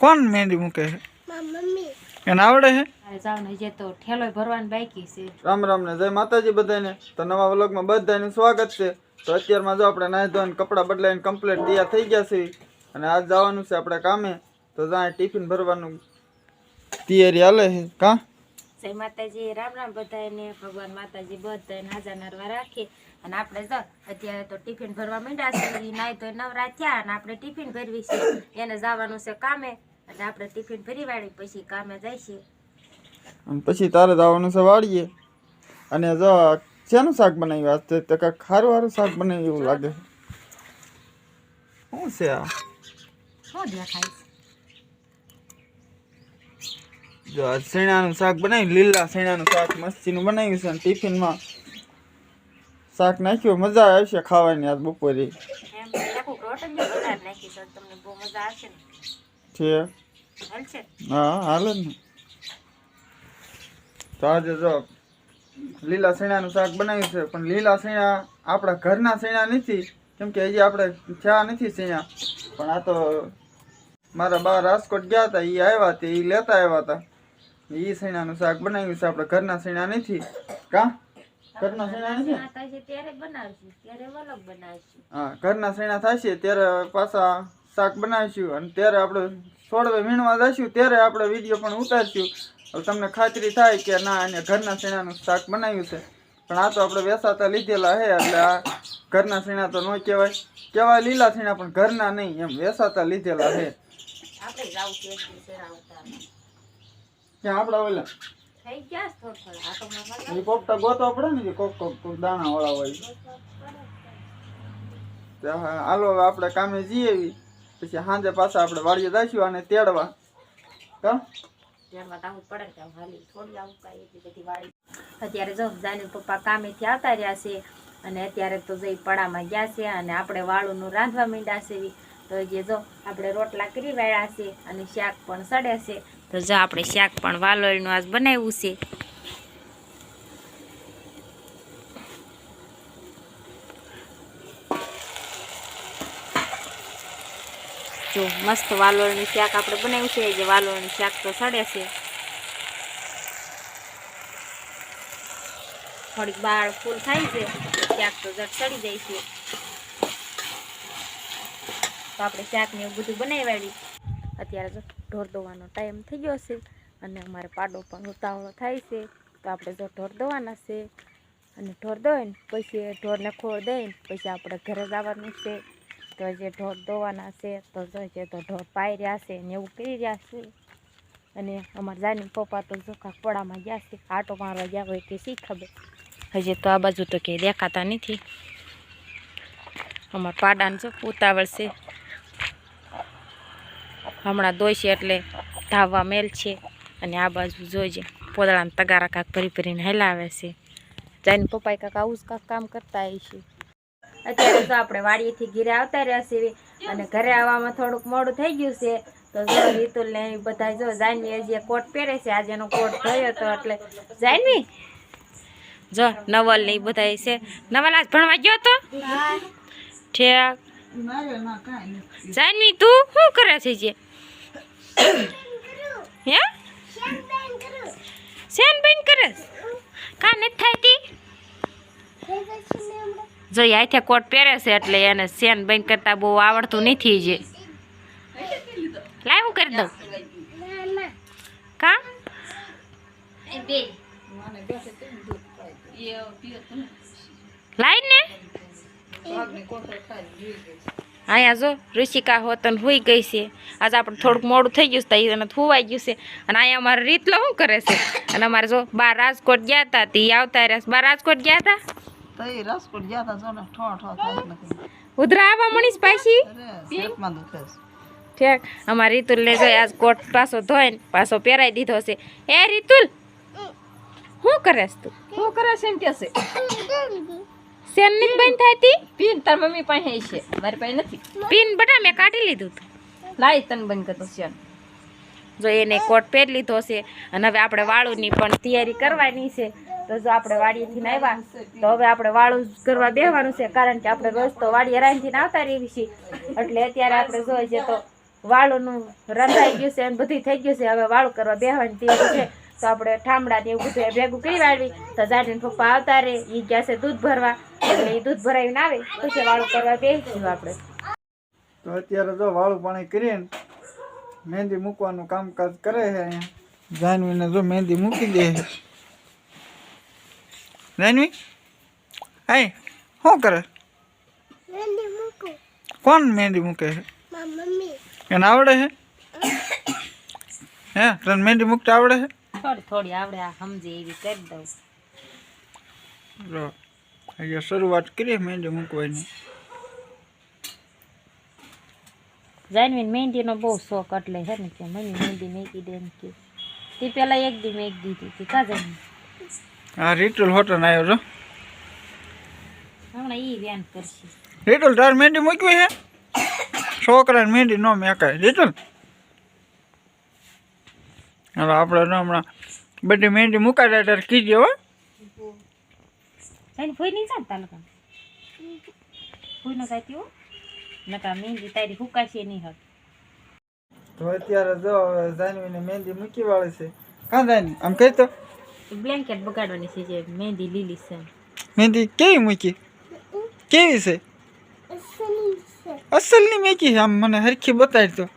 કોણ મહેંદી મૂકે છે? એને આવડે છે? જે તો ઠેલો ભરવાની બાકી છે. રામ રામ ને જય માતાજી બધાને તો નવા વ્લોગમાં બધાનું સ્વાગત છે. તો અત્યારમાં જો આપણે નાહી ધોઈને કપડાં બદલાઈને કમ્પ્લીટ તૈયાર થઈ ગયા છે અને આજ જવાનું છે આપણે કામે. તો જ્યાં ટિફિન ભરવાનું તૈયારી હાલે છે. કા? જય માતાજી રામ રામ બધાને ભગવાન માતાજી બધાને હાજર નરવા રાખે. અને આપણે જો અત્યારે તો ટિફિન ભરવા માંડ્યા છે એ નાય તો નવરા થયા અને આપણે ટિફિન ભરવી છે. એને જવાનું છે કામે એટલે આપણે ટિફિન ભરી વાળી પછી કામે જઈશું અને પછી તારે જવાનું છે વાળીએ અને જો શેનું શાક બનાવ્યું? આજે તો કાંઈક ખારું સારું શાક બનાવ્યું એવું લાગે. શું છે આ? જો શેણાનું શાક બનાવ્યું લીલા શેણાનું શાક મસ્તીનું બનાવ્યું છે ટિફિનમાં શાક નાખ્યું મજા આવશે ખાવાની આજ બપોરે. છે હા હાલે ને. આજે જો લીલા શેણાનું શાક બનાવ્યું છે પણ લીલા શેણા આપણા ઘરના શેણા નથી કેમ કે હજી આપણે થયા નથી શેણા. પણ આ તો મારા બા રાજકોટ ગયા હતા એ આવ્યા હતા એ લેતા આવ્યા હતા. એ શેણાનું શાક બનાવ્યું છે આપણે ઘરના શેણા નથી. કા? ઘરના શેણા થશે ત્યારે બનાવશું ત્યારે વલગ બનાવશું. હા ઘરના શેણા થશે ત્યારે પાછા શાક બનાવીશું અને ત્યારે આપણે છોડવે વીણવા જઈશું ત્યારે આપણે વીડિયો પણ ઉતારશું. હવે તમને ખાતરી થાય કે ના એને ઘરના શેણાનું શાક બનાવ્યું છે. પણ આ તો આપણે વેસાતા લીધેલા હે એટલે આ ઘરના શેણા તો ન કહેવાય. કહેવાય લીલા શેણા પણ ઘરના નહીં એમ વેસાતા લીધેલા હે આપણે જાવું છે ક્યાં આપણા ઓલા થઈ ગયા થોડું થોડું. આ તો મને કોક ગોતવા પડે ને કોક દાણા વાળા હોય. હાલો આપણે કામે જઈએ પછી સાંજે પાછા આપણે વાડીએ જઈશું અને તેડવા. કા અત્યારે જો જાની પપ્પા કામેથી આવતા રહ્યા છે અને અત્યારે તો જઈ પડામાં ગયા છે અને આપણે વાળુનું રાંધવા માંડ્યા છે તો જે જો આપણે રોટલા કરી વાળ્યા છે અને શાક પણ સડે છે. તો જો આપણે શાક પણ વાલોળનું આજ બનાવ્યું છે. જો મસ્ત વાલોળનું શાક આપણે બનાવ્યું છે. જે વાલોળનું શાક તો સડે છે. થોડીક બાળ ફૂલ થાય છે. શાક તો જટ સડી જાય છે. તો આપણે શાક ને એવું બધું બનાવી અત્યારે જો ઢોર દોવાનો ટાઈમ થઈ ગયો છે અને અમારે પાડો પણ ઉતાવળો થાય છે. તો આપણે જો ઢોર દોવાના છે અને ઢોર દોઈને પછી ઢોરને ખોળ દઈને પછી આપણે ઘરે જવાનું છે. તો જે ઢોર દોવાના છે તો જોઈએ તો ઢોર પાઈ રહ્યા છે ને એવું કરી રહ્યા છે. અને અમારા જાની પપ્પા તો જોખા પડામાં ગયા છે, આટો મારવા ગયા હોય કે શી ખબર? હજી તો આ બાજુ તો કંઈ દેખાતા નથી. અમારા પાડાને જો ઉતાવળ છે. હમણાં દોઈશે એટલે ધાવવા મેલ છે. અને આ બાજુ જોઈજે પોદળાને તગારા કાંક ભરી ભરીને હલાવે છે. જઈને પપ્પાએ કાંક આવું જ કાંક કામ કરતા આવી છે. અત્યારે તો આપણે વાડીએથી ઘીરે આવતા રહ્યા છીએ અને ઘરે આવવામાં થોડુંક મોડું થઈ ગયું છે. તો જો રીતુલ ને બધા જો જાનવી હજી કોટ પહેરે છે. આજે એનો કોટ થયો તો એટલે જાનવી? જો નવલ ને એ બધા છે. નવલ આજ ભણવા ગયો તો? ઠેક. જાનવી તું શું કરે છે જે? હે? શેન બેન કરે? કા નથી થાતી જો હાથે કોટ પહેરે છે એટલે એને સેન બંધ કરતા બહુ આવડતું નથી જે. લાવું કરી દઉં? કા? લાઈ ને. અહીંયા જો ઋષિકા હોતન હોઈ ગઈ છે. આજે આપણે થોડુંક મોડું થઈ ગયું છે તો એને થુવાઈ ગયું છે. અને અહીંયા અમારે રીતલો શું કરે છે? અને અમારે જો બાર રાજકોટ ગયા હતા તે આવતા રહ્યા બાર રાજકોટ ગયા હતા તો? એ રાજકોટ ગયા હતા જો ને ઠો ઠો થાય નથી. ઉધરા આવવા મણીશ પાછી? ઠેક અમારે રીતુલ ને જોઈ આજ કોટ પાછો ધોઈને પાછો પહેરાઈ દીધો છે. એ રીતુલ શું કરેસ તું? શું કરે છે એમ કે છે? સેનની બંધ થાતી પીન તાર મમ્મી પાસે છે. મારી પાસે નથી. પીન બટા મેં કાઢી લીધું તું. લાઈ તન બંધ કરતો છે જો એને કોટ પહેરી લીધો છે અને હવે આપણે વાળુની પણ તૈયારી કરવાની છે. તો જો આપણે વાડીએથી આવ્યા તો હવે આપણે વાળું કરવા બેહવાનું છે કારણ કે આપણે રોજ તો વાડીએ રાંધીને આવતા રહીએ છીએ. એટલે અત્યારે આપણે જોઈએ છે તો વાળુનું રંધાઈ ગયું છે અને બધું થઈ ગયું છે. હવે વાળું કરવા બેહવાની તૈયારી છે. તો આપણે ઠામડા ને એવું બધું ભેગું કરી વાળવી. તો જાડીને પપ્પા આવતા રહે એ ગયા છે દૂધ ભરવા. એટલે એ દૂધ ભરાવીને આવે પછી વાળું કરવા બેસીશું આપણે. તો અત્યારે જો વાળું પાણી કરીને મહેંદી મૂકવાનું કામકાજ કરે છે અહીંયા. જાનવીને જો મહેંદી મૂકી દે જાનવી હાય શું કરે? કોણ મહેંદી મૂકે છે? એને આવડે છે? હે તને મહેંદી મૂકતા આવડે છે? થોડી થોડી આવડે આ સમજે એવી કરી દઉં. જો અહીંયા શરૂઆત કરીએ મહેંદી મૂકવાની જાનવીને મહેંદીનો બહુ શોખ એટલે છે ને કે મમ્મી મહેંદી મેકી દે ને કે તે પેલા એક દી મેક દીધી હતી કા જાનવી હા રીટુલ હોટલ આવ્યો છો હમણાં ઈ વ્યાન કરશે રીટુલ તાર મહેંદી મૂકવી છે છોકરાને મહેંદી ન મેકાય રીટુલ હવે આપણે તો હમણાં બધી મહેંદી મુકાય ત્યારે કીધી હો જાની ફૂઈ નહીં જાણ તાલુકા ફૂઈ ન જાતી હો નકા મહેંદી તારી હુકાશે નહીં હટ તો અત્યારે જો જાનવીને મહેંદી મૂકી વાળી છે કાં જાનવી આમ કહી તો બ્લેન્કેટ બગાડવાની છે જે મહેંદી લીલી છે મહેંદી કેવી મૂકી કેવી છે અસલની મૂકી છે આમ મને હરખી બતાવી તો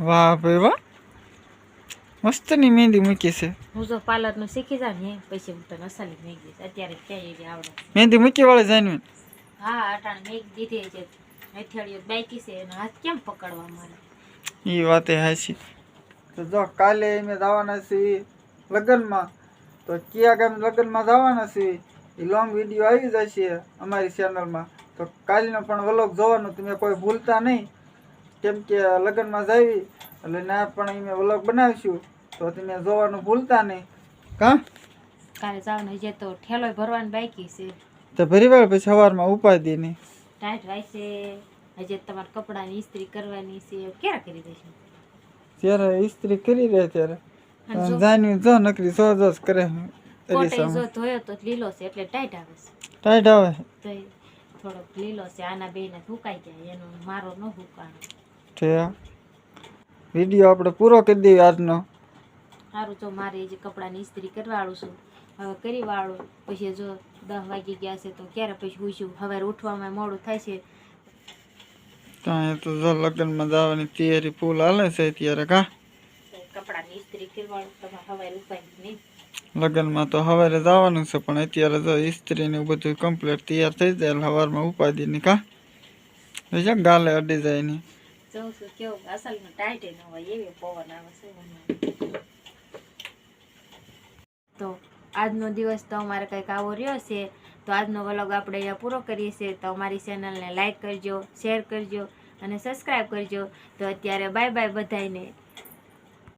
વાહ ભાઈ વાહ મસ્તની મહેંદી મૂકી છે. હું જો પાર્લરનું શીખી જાઉં ને પછી હું તને અસલી મહેંદી અત્યારે ક્યાં એવી આવડે. મહેંદી મૂકી વાળે જાનવી. હા અટાણ મેગ દીધી છે અઠવાડિયું બાકી છે એનો હાથ કેમ પકડવા મારે એ વાતે હાચી. તો જો કાલે અમે જવાના છીએ લગ્નમાં તો કયા ગામ લગ્નમાં જવાના છીએ એ લોંગ વીડિયો આવી જશે અમારી ચેનલમાં તો કાલનો પણ વ્લોગ જોવાનો તમે કોઈ ભૂલતા નહીં. કેમ કે લગ્નમાં જાવી એટલે ના પણ અમે વ્લોગ બનાવીશું. તો તમે જોવાનું ભૂલતા નહીં. કા? કાલે જવાનું છે તો ઠેલો ભરવાની બાકી છે. તો ભરી વાર પછી સવારમાં ઉપાધી ને. ટાઈટ વાયસે હજી તમારે કપડાની ઇસ્ત્રી કરવાની છે. ક્યારે કરી દેશે? ત્યારે ઇસ્ત્રી કરી રહે ત્યારે. જાન્યું જો નકરી સો જો જ કરે કોટે. જો ધોયો તો લીલો છે એટલે ટાઈટ આવે છે. ટાઈટ આવે? તો થોડો થોડોક લીલો છે આના બેને સુકાઈ જાય એનો મારો ન સુકાણો છે વીડિયો આપણે પૂરો કરી દઈએ આજનો. સારું જો મારે જે કપડાની ઇસ્ત્રી કરવાળું છું. હવે કરી વાળું. પછી જો દસ વાગી ગયા છે તો ક્યારે પછી પૂછ્યું હવે ઉઠવામાં મોડું થાય છે. ત્યાં તો જો લગ્નમાં જવાની તૈયારી ફૂલ હાલે છે ત્યારે કા? તો કપડાની ઇસ્ત્રી કરવાળું હવે ઉપાય નહીં લગ્નમાં તો સવારે જવાનું છે પણ અત્યારે જો ઇસ્ત્રી ને બધું કમ્પ્લીટ તૈયાર થઈ જાય એટલે સવારમાં ઉપાધી ની કા? છે ગાલે અડી જાય ની. કેવું અસલ ટાઈટ ન હોય એવી પવન આવે છે હમણાં. તો આજનો દિવસ તો અમારે કંઈક આવો રહ્યો છે. તો આજનો વ્લોગ આપણે અહીંયા પૂરો કરીએ છીએ. તો અમારી ચેનલને લાઇક કરજો, શેર કરજો અને સબસ્ક્રાઈબ કરજો. તો અત્યારે બાય બાય બધાને